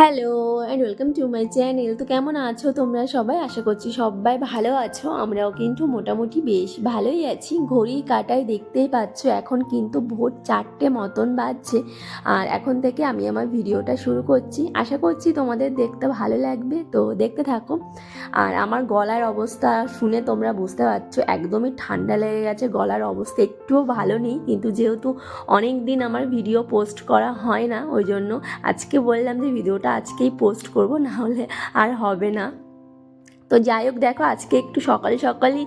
Hello and welcome to my channel তো কেমন আছো তোমরা সবাই? আশা করছি সবাই ভালো আছো। আমরাও কিন্তু মোটামুটি বেশ ভালোই আছি। ঘড়ি কাটায় দেখতেই পাচ্ছ, এখন কিন্তু ভোর চারটে মতন বাজছে। আর এখন থেকে আমি আমার ভিডিওটা শুরু করছি। আশা করছি তোমাদের দেখতে ভালো লাগবে, তো দেখতে থাকো। আর আমার গলার অবস্থা শুনে তোমরা বুঝতে পারছ, একদমই ঠান্ডা লেগে গেছে। গলার অবস্থা একটুও ভালো নেই, কিন্তু যেহেতু অনেক দিন আমার ভিডিও পোস্ট করা হয় না, ওই জন্য আজকে বললাম যে ভিডিওটা আজকেই পোস্ট করব না হলে আর হবে না। তো যাই হোক, দেখো আজকে একটু সকালে সকালই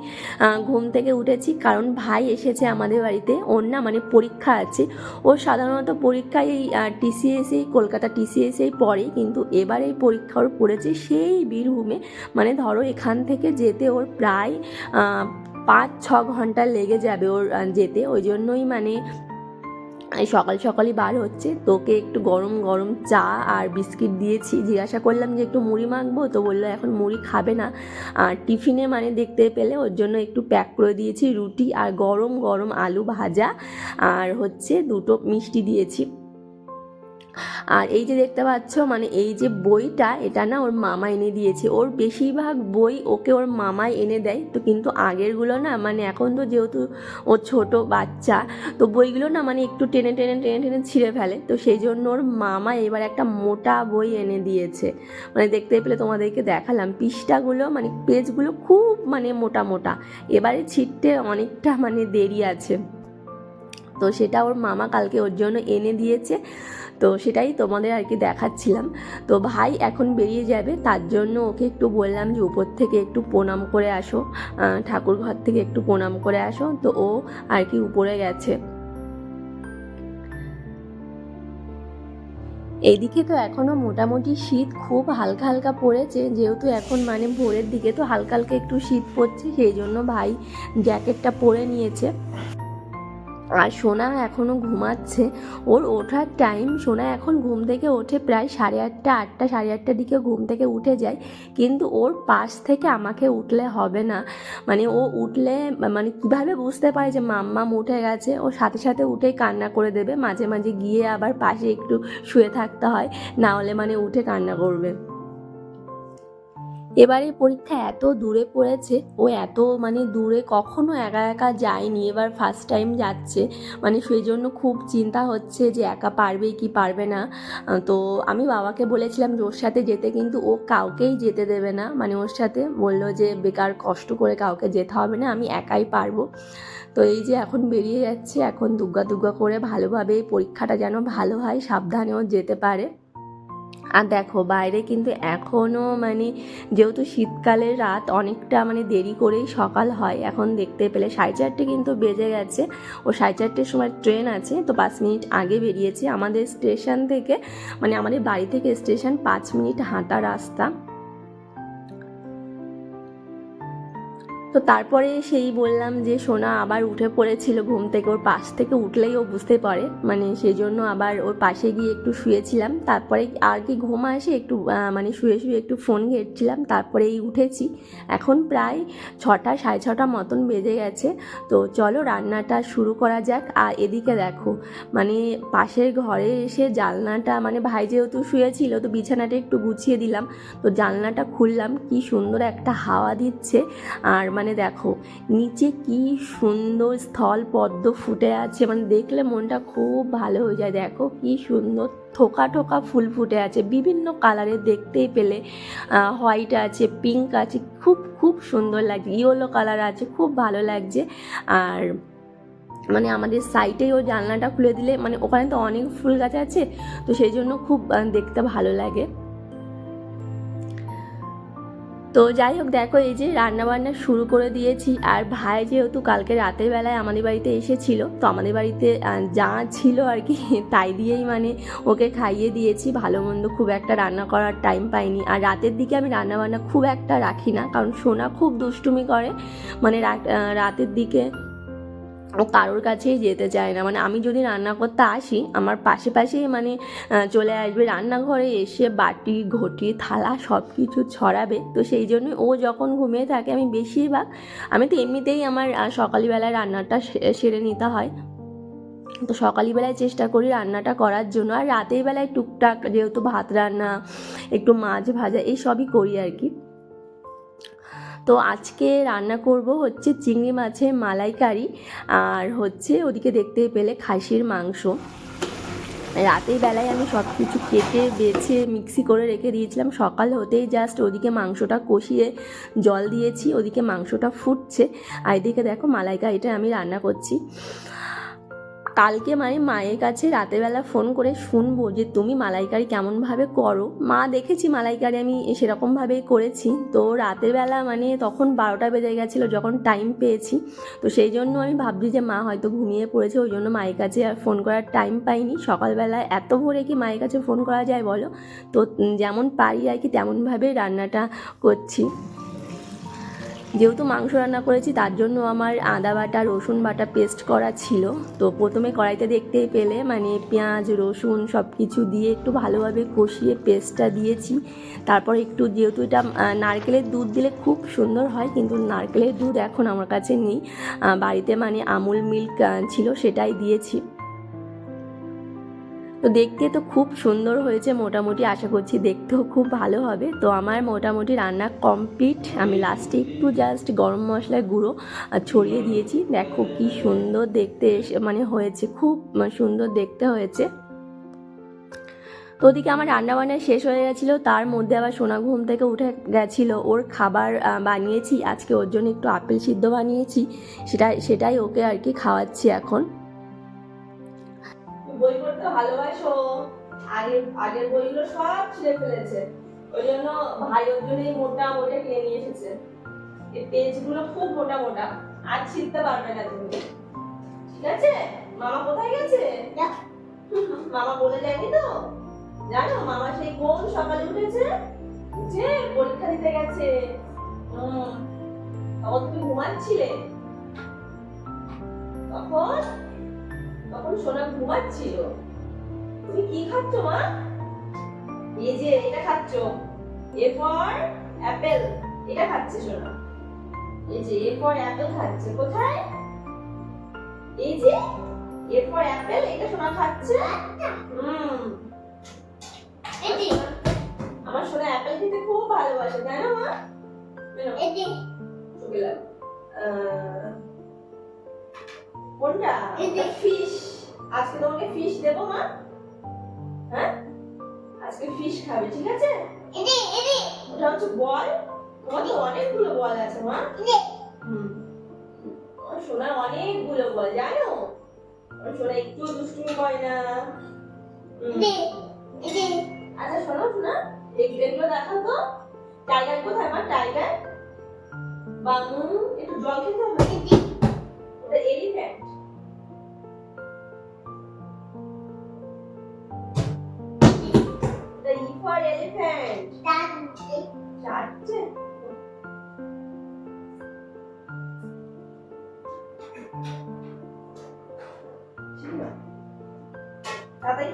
ঘুম থেকে উঠেছি, কারণ ভাই এসেছে আমাদের বাড়িতে, ওর না মানে পরীক্ষা আছে। ও সাধারণত পরীক্ষায় এই টিসিএসেই কলকাতা টিসিএসেই পড়ে, কিন্তু এবার এই পরীক্ষা ওর পড়েছে সেই বীরভূমে। মানে ধরো এখান থেকে যেতে ওর প্রায় পাঁচ ছ ঘণ্টা লেগে যাবে ওর যেতে। ওই জন্যই মানে সকাল সকালই বার হচ্ছে। তোকে একটু গরম গরম চা আর বিস্কিট দিয়েছি। জিজ্ঞাসা করলাম যে, একটু মুড়ি মাখবো? তো বলল, এখন মুড়ি খাবে না। আর টিফিনে মানে দেখতে পেলে ওর জন্য একটু প্যাক করে দিয়েছি, রুটি আর গরম গরম আলু ভাজা আর হচ্ছে দুটো মিষ্টি দিয়েছি। আর এই যে দেখতে পাচ্ছ মানে এই যে বইটা, এটা না ওর মামা এনে দিয়েছে। ওর বেশিরভাগ বই ওকে ওর মামাই এনে দেয়। তো কিন্তু আগেরগুলো না মানে এখন তো যেহেতু ও ছোট বাচ্চা, তো বইগুলো না মানে একটু টেনে টেনে টেনে টেনে ছিঁড়ে ফেলে। তো সেই জন্য ওর মামা এবার একটা মোটা বই এনে দিয়েছে। মানে দেখতে পেলে তোমাদেরকে দেখালাম, পৃষ্ঠাগুলো মানে পেজগুলো খুব মানে মোটা মোটা। এবারে ছিটতে অনেকটা মানে দেরি আছে। তো সেটা ওর মামা কালকে ওর জন্য এনে দিয়েছে। তো সেটাই তোমাদের আর কি দেখাচ্ছিলাম। তো ভাই এখন বেরিয়ে যাবে, তার জন্য ওকে একটু বললাম যে উপর থেকে একটু প্রণাম করে আসো ঠাকুর ঘর থেকে একটু প্রণাম করে আসো। তো ও আর কি উপরে গেছে। এদিকে তো এখনও মোটামুটি শীত খুব হালকা হালকা পড়েছে, যেহেতু এখন মানে ভোরের দিকে তো হালকা হালকা একটু শীত পড়ছে, সেই জন্য ভাই জ্যাকেটটা পরে নিয়েছে। আর সোনা এখনও ঘুমাচ্ছে। ওর ওঠার টাইম সোনা এখন ঘুম থেকে ওঠে প্রায় সাড়ে আটটা আটটা, সাড়ে আটটার দিকে ঘুম থেকে উঠে যায়। কিন্তু ওর পাশ থেকে আমাকে উঠলে হবে না। মানে ও উঠলে মানে কীভাবে বুঝতে পারে যে মাম্মাম উঠে গেছে? ও সাথে সাথে উঠেই কান্না করে দেবে। মাঝে মাঝে গিয়ে আবার পাশে একটু শুয়ে থাকতে হয়। না হলে মানে উঠে কান্না করবে। এবারে পরীক্ষা এত দূরে পড়েছে ও এত মানে দূরে কখনো একা একা যায়নি, এবার ফার্স্ট টাইম যাচ্ছে। মানে সেই জন্য খুব চিন্তা হচ্ছে যে একা পারবে কি পারবে না। তো আমি বাবাকে বলেছিলাম যে ওর সাথে যেতে, কিন্তু ও কাউকেই যেতে দেবে না। মানে ওর সাথে বলল যে বেকার কষ্ট করে কাউকে যেতে হবে না, আমি একাই পারব। তো এই যে এখন বেরিয়ে যাচ্ছে, এখন দুগ্গা দুগ্গা করে ভালোভাবে পরীক্ষাটা যেন ভালো হয়, সাবধানেও যেতে পারে। আর দেখো, বাইরে কিন্তু এখনও মানে যেহেতু শীতকালের রাত, অনেকটা মানে দেরি করেই সকাল হয়। এখন দেখতে পেলে সাড়ে চারটে কিন্তু বেজে গেছে। ও সাড়ে চারটের সময় ট্রেন আছে, তো পাঁচ মিনিট আগে বেরিয়েছে। আমাদের স্টেশন থেকে মানে আমাদের বাড়ি থেকে স্টেশন পাঁচ মিনিট হাঁটা রাস্তা। তো তারপরে সেই বললাম যে, সোনা আবার উঠে পড়েছিল ঘুম থেকে, ওর পাশ থেকে উঠলেই ও বুঝতে পারে। মানে সেই জন্য আবার ওর পাশে গিয়ে একটু শুয়েছিলাম। তারপরে আর কি ঘুম আসে একটু মানে শুয়ে শুয়ে একটু ফোন ঘেটছিলাম। তারপরে এই উঠেছি। এখন প্রায় ছটা, সাড়ে ছটা মতন বেজে গেছে। তো চলো রান্নাটা শুরু করা যাক। আর এদিকে দেখো মানে পাশের ঘরে এসে জানলাটা মানে ভাই যেহেতু শুয়েছিল, তো বিছানাটা একটু গুছিয়ে দিলাম। তো জানলাটা খুললাম। কি সুন্দর একটা হাওয়া দিচ্ছে। আর মানে দেখো, নিচে কি সুন্দর স্থল পদ্ম ফুটে আছে মানে দেখলে মনটা খুব ভালো হয়ে যায়। দেখো কি সুন্দর থোকা ঠোকা ফুল ফুটে আছে, বিভিন্ন কালারের দেখতেই পেলে হোয়াইট আছে পিঙ্ক আছে, খুব খুব সুন্দর লাগছে ইয়েলো কালার আছে, খুব ভালো লাগছে। আর মানে আমাদের সাইটেই ও জানলাটা খুলে দিলে মানে ওখানে তো অনেক ফুল গাছ আছে, তো সেই জন্য খুব দেখতে ভালো লাগে। তো যাই হোক, দেখো এই যে রান্নাবান্না শুরু করে দিয়েছি, আর ভাই যেহেতু কালকে রাতের বেলায় আমাদের বাড়িতে এসেছিল, তো আমাদের বাড়িতে যা ছিল আর কি, তাই দিয়েই মানে ওকে খাইয়ে দিয়েছি। ভালো মন্দ খুব একটা রান্না করার টাইম পাইনি। আর রাতের দিকে আমি রান্নাবান্না খুব একটা রাখি না, কারণ সোনা খুব দুষ্টুমি করে। মানে রাত- রাতের দিকে ও কারোর কাছেই যেতে চায় না। মানে আমি যদি রান্না করতে আসি, আমার পাশে পাশেই মানে চলে আসবে রান্নাঘরে এসে বাটি, ঘটি, থালা সব কিছু ছড়াবে। তো সেই জন্যই ও যখন ঘুমিয়ে থাকে, আমি বেশিরভাগ, আমি তো এমনিতেই আমার সকালবেলায় রান্নাটা সেরে নিতে হয়। তো সকালবেলায় চেষ্টা করি রান্নাটা করার জন্য। আর রাতের বেলায় টুকটাক যেহেতু ভাত রান্না, একটু মাছ ভাজা, এই সবই করি আর কি। তো আজকে রান্না করব হচ্ছে চিংড়ি মাছের মালাইকারি আর হচ্ছে ওদিকে দেখতে পেলে খাসির মাংস। রাতের বেলায় আমি সব কিছু কেটে, বেছে, মিক্সি করে রেখে দিয়েছিলাম। সকাল হতেই জাস্ট ওদিকে মাংসটা কষিয়ে জল দিয়েছি, ওদিকে মাংসটা ফুটছে। আর এদিকে দেখো মালাইকারিটা আমি রান্না করছি। কালকে মানে মায়ের কাছে রাতেরবেলা ফোন করে শুনব যে তুমি মালাইকারি কেমনভাবে করো। মা দেখেছি মালাইকারি আমি সেরকমভাবেই করেছি। তো রাতের বেলা মানে তখন বারোটা বেজে গেছিল যখন টাইম পেয়েছি। তো সেই জন্য আমি ভাবছি যে মা হয়তো ঘুমিয়ে পড়েছে, ওই জন্য মায়ের কাছে আর ফোন করার টাইম পাইনি। সকালবেলা এত ভোরে কি মায়ের কাছে ফোন করা যায় বলো? তো যেমন পারি আর কি, তেমনভাবেই রান্নাটা করছি। যেহেতু মাংস রান্না করেছি, তার জন্য আমার আদা বাটা, রসুন বাটা পেস্ট করা ছিল। তো প্রথমে কড়াইতে দেখতেই পেলে মানে পেঁয়াজ, রসুন সব কিছু দিয়ে একটু ভালোভাবে কষিয়ে পেস্টটা দিয়েছি। তারপর একটু যেহেতু এটা নারকেলের দুধ দিলে খুব সুন্দর হয়, কিন্তু নারকেলের দুধ এখন আমার কাছে নেই। বাড়িতে মানে আমুল মিল্ক ছিল সেটাই দিয়েছি। তো দেখতে তো খুব সুন্দর হয়েছে মোটামুটি, আশা করছি দেখতেও খুব ভালো হবে। তো আমার মোটামুটি রান্না কমপ্লিট আমি লাস্টে একটু জাস্ট গরম মশলার গুঁড়ো ছড়িয়ে দিয়েছি। দেখো কি সুন্দর দেখতে এসে মানে হয়েছে, খুব সুন্দর দেখতে হয়েছে। তো ওদিকে আমার রান্না বান্না শেষ হয়ে গেছিল, তার মধ্যে আবার সোনা ঘুম থেকে উঠে গেছিল। ওর খাবার বানিয়েছি, আজকে ওর জন্য একটু আপেল সিদ্ধ বানিয়েছি। সেটা সেটাই ওকে আর কি খাওয়াচ্ছি এখন। বই পড়তে ভালোবাসো। আগের আগের বইগুলো সব ছিঁড়ে ফেলেছে। ওই জন্য ভাই ওর জন্য এই মোটা মোটা কিনে নিয়ে এসেছে। এই পেজগুলো খুব মোটা মোটা। আর ছিঁড়তে পারবে না তুমি। ঠিক আছে? মামা কোথায় গেছে? মামা বলে যায়নি তো? জানো মামা সেই কোন সকালে উঠেছে? যে পরীক্ষা দিতে গেছে। হুম। তখন তুমি ঘুমাচ্ছিলে। তখন তখন সোনা ঘুমাচ্ছিল। তুমি কি খাচ্ছ মা? এই যে এটা খাচ্ছ। এ ফর অ্যাপেল এটা খাচ্ছে সোনা। এই যে এ ফর অ্যাপেল খাচ্ছে কোথায়? এই যে এ ফর অ্যাপেল এটা সোনা খাচ্ছে। হুম। আমার সোনা অ্যাপেল খেতে খুব ভালোবাসে তাই না মা? চলে কোনটা? ফিশ আজকে তোমাকে ফিশ দেবো মা। হ্যাঁ? আজকে ফিশ খাবে ঠিক আছে? এদি এদি ওটা হচ্ছে বল। তোমার তো অনেকগুলো বল আছে মা। হুম। সোনার অনেকগুলো বল জানো? সোনা একটু দুষ্টুমি করে না। আচ্ছা শোনো শোনা। এই- এগুলো দেখাও তো। টাইগার কোথায় মা? টাইগার? বাংলু একটু জল খেতে হবে? ওটা এলিফ্যান্ট। তাড়াতাড়ি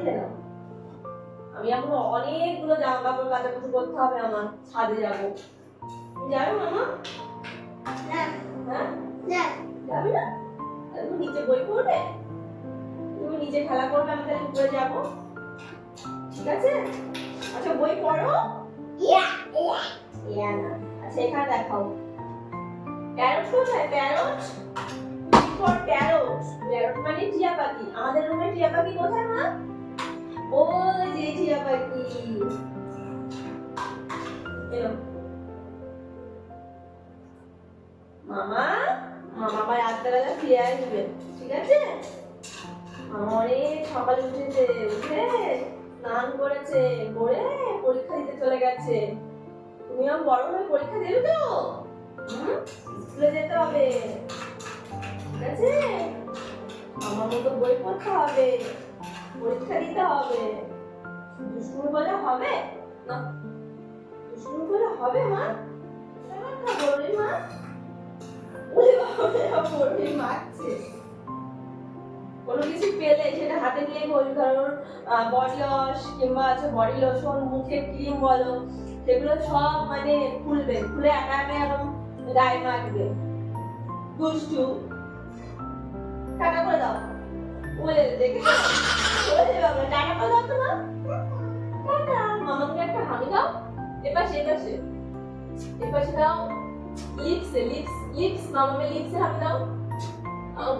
আমি এখন অনেকগুলো জামা কাপড় কাচাকুচি করতে হবে আমার। ছাদে যাব। যাবে মামা? হ্যাঁ? যাবে। না? তুমি নিচে বই পড়বে? তুমি নিচে খেলা করবে আমি তাহলে উপরে যাব। ঠিক আছে? আচ্ছা বই পড়ো? ইয়া না। আচ্ছা এখানে দেখাও। প্যারট কোথায় প্যারট ফর প্যারট প্যারট মানে টিয়া পাখি। আমাদের রুমে টিয়া পাখি কোথায় মা? ওই যে টিয়া পাখি। মামা মামা আবার রাত্রেবেলা ফিরে আসবে। ঠিক আছে? মামা অনেক সকালে উঠেছে উঠে স্নান করেছে, করে পরীক্ষা দিতে চলে গেছে। তুমিও বড় হয়ে পরীক্ষা দেবে তো? স্কুলে যেতে হবে। ঠিক আছে? আমার মতো বই পড়তে হবে। পরীক্ষা দিতে হবে। দুষ্টুমি বলে হবে? না দুষ্টুমি বলে হবে, মা? মা। ওরে বাবা বলবি মারছে কোনো কিছু পেলে সেটা হাতে নিয়ে বলবি ধরুন বডি ওয়াশ কিংবা আছে বডি লোশন মুখে ক্রিম বলো, সেগুলো সব মানে খুলবে, খুলে একা একা এরকম গায়ে মাখবে। দুষ্টু টাকা করে দাও। বলে দেখেছ বলে টাটা করে দাও তো মা। মামাকে একটা হামি দাও। এপাশে এপাশে। এপাশে দাও। লিপসে লিপস লিপস মামাকে লিপসে হামি দাও।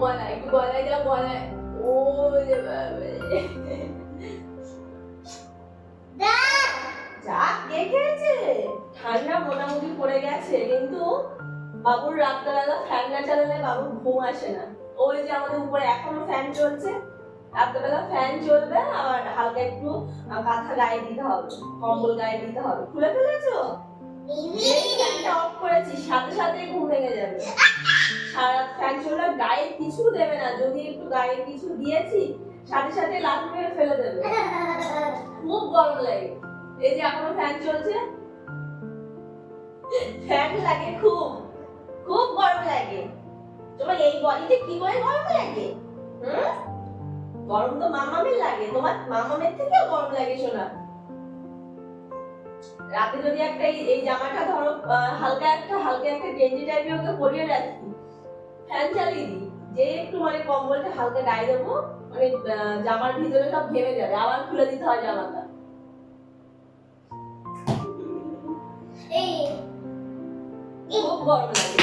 গলায়, একটু গলায় দাও, গলায়। যা কে খেয়েছে? ঠান্ডা মোটামুটি পড়ে গেছে কিন্তু বাবুর রাত্রেবেলা ফ্যান না চালালে বাবুর ঘুম আসে না। ওই যে আমাদের উপরে এখনও ফ্যান চলছে রাত্রেবেলা ফ্যান চলবে আবার হালকা একটু আহ, কাঁথা গায়ে দিতে হবে কম্বল গায়ে দিতে হবে। খুলে ফেলেছো? ফ্যানটা অফ করেছি সাথে সাথে ঘুম ভেঙে যাবে। সারা ফ্যান গায়ে কিছু দেবে না, যদি একটু গায়ে কিছু দিয়েছি, সাথে সাথে লাথি মেরে ফেলে দেবে। খুব গরম লাগে। এই যে এখনও ফ্যান চলছে। ফ্যান লাগে খুব। খুব গরম লাগে। তোমার এই বডিতে কি করে গরম লাগে? গরম তো মামামের লাগে। তোমার মামামের থেকেও গরম লাগে শোনা রাতে যদি একটা এই জামাটা ধরো হালকা একটা হালকা একটা গেঞ্জি টাইপের ওকে পরিয়ে রাখি ফ্যান চালিয়ে দিই। যে একটু মানে কম্বলটা হালকা গায়ে দেবো মানে জামার ভিতরে সব ঘেমে যাবে। আবার খুলে দিতে হয় জামাটা। খুব গরম লাগে।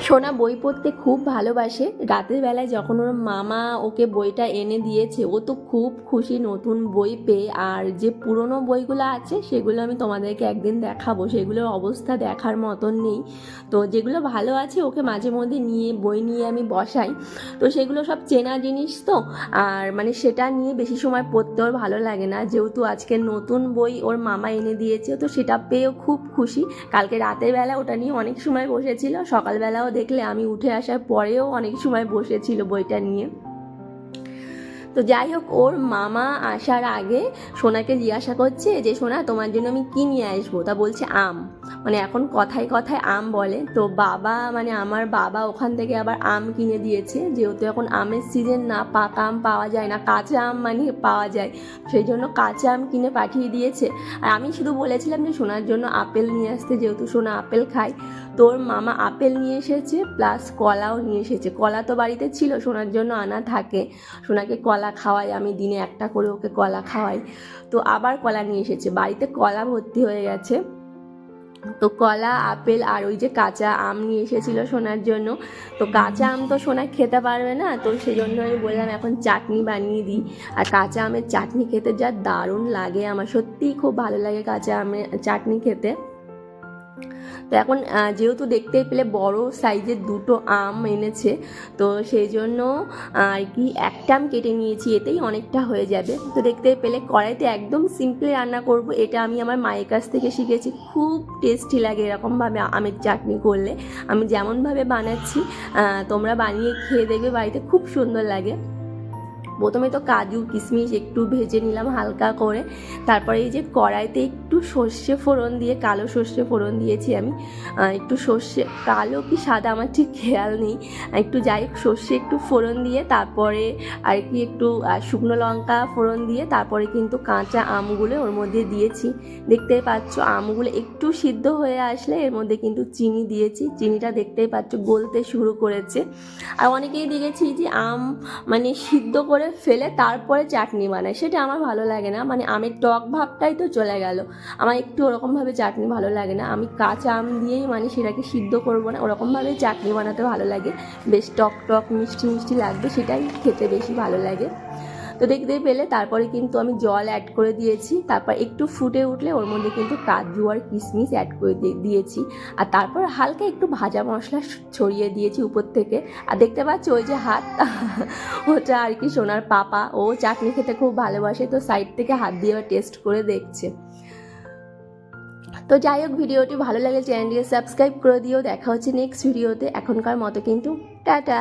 সোনা বই পড়তে খুব ভালোবাসে। রাতের বেলায় যখন ওর মামা ওকে বইটা এনে দিয়েছে, ও তো খুব খুশি নতুন বই পেয়ে। আর যে পুরনো বইগুলো আছে, সেগুলো আমি তোমাদেরকে একদিন দেখাবো। সেগুলোর অবস্থা দেখার মতন নেই। তো যেগুলো ভালো আছে, ওকে মাঝে মধ্যে নিয়ে, বই নিয়ে আমি বসাই। তো সেগুলো সব চেনা জিনিস তো? আর মানে সেটা নিয়ে বেশি সময় পড়তে ওর ভালো লাগে না। যেহেতু আজকে নতুন বই ওর মামা এনে দিয়েছে, তো সেটা পেয়েও খুব খুশি। কালকে রাতের বেলা ওটা নিয়ে অনেক সময় বসেছিল। সকালবেলাও দেখলে আমি উঠে আসার পরেও অনেক সময় বসেছিল বইটা নিয়ে। তো যাই হোক, ওর মামা আসার আগে সোনাকে জিজ্ঞাসা করছে যে, সোনা, তোমার জন্য আমি কি নিয়ে আসব? তা বলছে আম। মানে এখন কথায় কথায় আম বলে। তো বাবা মানে আমার বাবা ওখান থেকে আবার আম কিনে দিয়েছে। যেহেতু এখন আমের সিজন না, পাকা আম পাওয়া যায় না, কাঁচা আম মানে পাওয়া যায়। সেই জন্য কাঁচা আম কিনে পাঠিয়ে দিয়েছে। আর আমি শুধু বলেছিলাম যে সোনার জন্য আপেল নিয়ে আসতে, যেহেতু সোনা আপেল খায়। তোর মামা আপেল নিয়ে এসেছে প্লাস কলাও নিয়ে এসেছে। কলা তো বাড়িতে ছিল, সোনার জন্য আনা থাকে। সোনাকে কলা খাওয়াই, আমি দিনে একটা করে ওকে কলা খাওয়াই। তো আবার কলা নিয়ে এসেছে। বাড়িতে কলা ভর্তি হয়ে গেছে। তো কলা, আপেল আর ওই যে কাঁচা আম নিয়ে এসেছিল সোনার জন্য। তো কাঁচা আম তো সোনা খেতে পারবে না, তো সেই জন্য আমি বললাম এখন চাটনি বানিয়ে দিই। আর কাঁচা আমের চাটনি খেতে যা দারুণ লাগে আমার, সত্যিই খুব ভালো লাগে কাঁচা আমের চাটনি খেতে। তো এখন যেহেতু দেখতেই পেলে বড় সাইজের দুটো আম এনেছে, তো সেই জন্য আর কি একটা আম কেটে নিয়েছি, এতেই অনেকটা হয়ে যাবে। তো দেখতেই পেলে কড়াইতে একদম সিম্পলি রান্না করব, এটা আমি আমার মায়ের কাছ থেকে শিখেছি। খুব টেস্টি লাগে এরকমভাবে আমের চাটনি করলে। আমি যেমনভাবে বানাচ্ছি তোমরা বানিয়ে খেয়ে দেখবে বাড়িতে খুব সুন্দর লাগে। প্রথমে তো কাজু, কিশমিশ একটু ভেজে নিলাম হালকা করে। তারপরে এই যে কড়াইতে একটু সর্ষে ফোড়ন দিয়ে, কালো সর্ষে ফোড়ন দিয়েছি আমি। একটু সর্ষে, কালো কি সাদা আমার ঠিক খেয়াল নেই। একটু যাই সর্ষে একটু ফোড়ন দিয়ে, তারপরে আর কি একটু শুকনো লঙ্কা ফোড়ন দিয়ে, তারপরে কিন্তু কাঁচা আমগুলো ওর মধ্যে দিয়েছি। দেখতেই পাচ্ছ, আমগুলো একটু সিদ্ধ হয়ে আসলে এর মধ্যে কিন্তু চিনি দিয়েছি। চিনিটা দেখতেই পাচ্ছ গলতে শুরু করেছে। আর অনেকেই দেখেছি যে আম মানে সিদ্ধ করে ফেলে তারপরে চাটনি বানায়। সেটা আমার ভালো লাগে না। মানে আমের টক ভাবটাই তো চলে গেল। আমার একটু ওরকমভাবে চাটনি ভালো লাগে না। আমি কাঁচা আম দিয়েই মানে সেটাকে সিদ্ধ করব না। ওরকমভাবে চাটনি বানাতে ভালো লাগে। বেশ টক টক, মিষ্টি মিষ্টি লাগবে, সেটাই খেতে বেশি ভালো লাগে। তো দেখতে পেলে, তারপরে কিন্তু আমি জল অ্যাড করে দিয়েছি। তারপর একটু ফুটে উঠলে ওর মধ্যে কিন্তু কাজু আর কিশমিশ অ্যাড করে দিয়েছি। আর তারপর হালকা একটু ভাজা মশলা ছড়িয়ে দিয়েছি উপর থেকে। আর দেখতে পাচ্ছ ওই যে হাত, ওটা আর কি সোনার পাপা। ও চাটনি খেতে খুব ভালোবাসে, তো সাইড থেকে হাত দিয়ে টেস্ট করে দেখছে। তো যাই হোক, ভিডিওটি ভালো লাগলে চ্যানেলটিকে সাবস্ক্রাইব করে দিও। দেখা হচ্ছে নেক্সট ভিডিওতে এখনকার মতো কিন্তু টাটা।